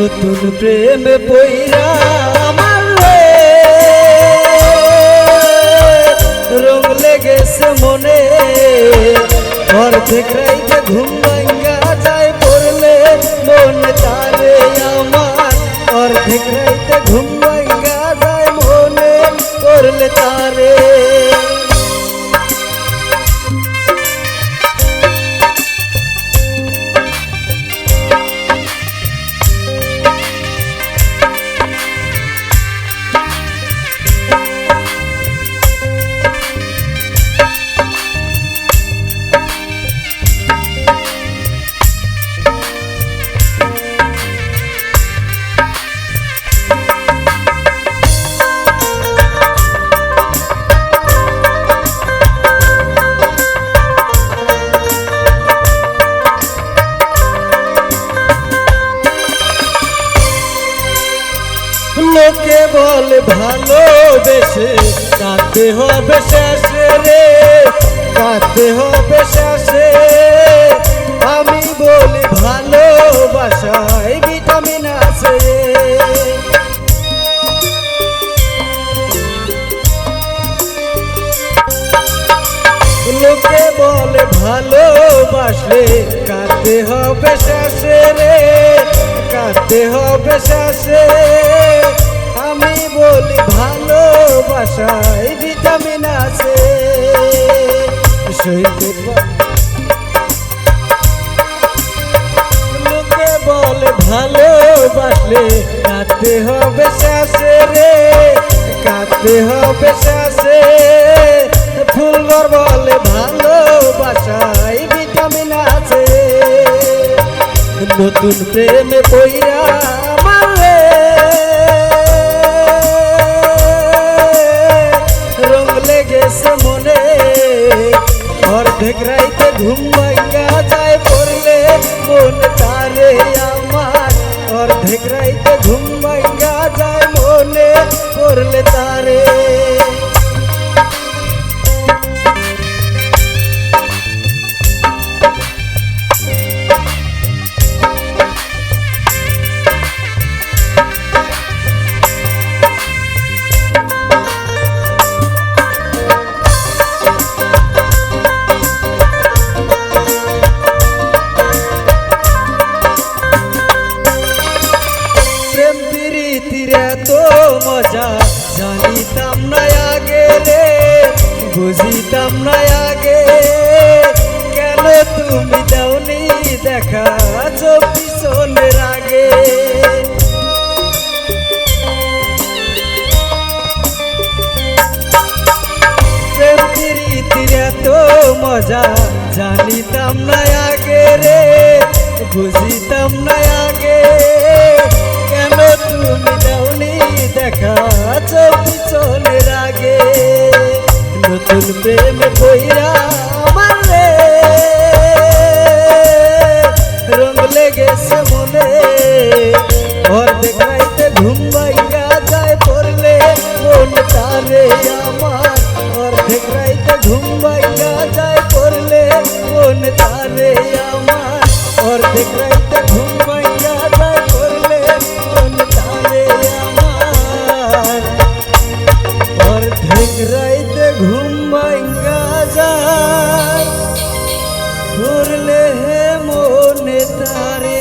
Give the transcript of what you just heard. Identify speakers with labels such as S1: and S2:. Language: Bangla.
S1: নতুন প্রেম পইরা আমার রে। লেগেছে মনে অর্ধেক রাইতে ঘুম ভাঙ্গা যায় পড়লে মন তারে লোকে বলে ভালোবেসে, কাঁদতে হবে শেষে রে, কাঁদতে হবে শেষে। আমি বলি ভালোবাসায় ভিটামিন আছে। লোকে বলে ভালোবাসলে কাঁদতে হবে শেষে রে কাঁদতে হবে শেষে আমি বলি ভালোবাসায় ভিটামিন আছে। লোকে বলে ভালোবাসলে কাঁদতে হবে শেষে রে। কাঁদতে হবে শেষে ফুলগর বলে ভালোবাসায় নতুন প্রেমে পইরা মারলে রং লেগেছে মনে, অর্ধেক রাইতে ঘুম ভাঙ্গা যায় পড়লে মন তারে আমার। অর্ধেক রাইতে ঘুম ভাঙ্গা যায় মনে, পড়লে তারে। এত মজা জানিতাম না আগে রে, বুঝিতাম না আগে। কেন তুমি দাওনি দেখা চব্বিশনের আগে? এত মজা জানিতাম না আগে রে, বুঝিতাম না আগে। কোন প্রেমে কইরা আমার রে। রং লেগেছে মনে ঘর দেখাইতে ঘুমাইয়া যায় পড়লে মন তারে আমার। ঘর দেখাইতে ঘুমাইয়া যায় পড়লে মন তারে আমার। ঘর দেখাই Hare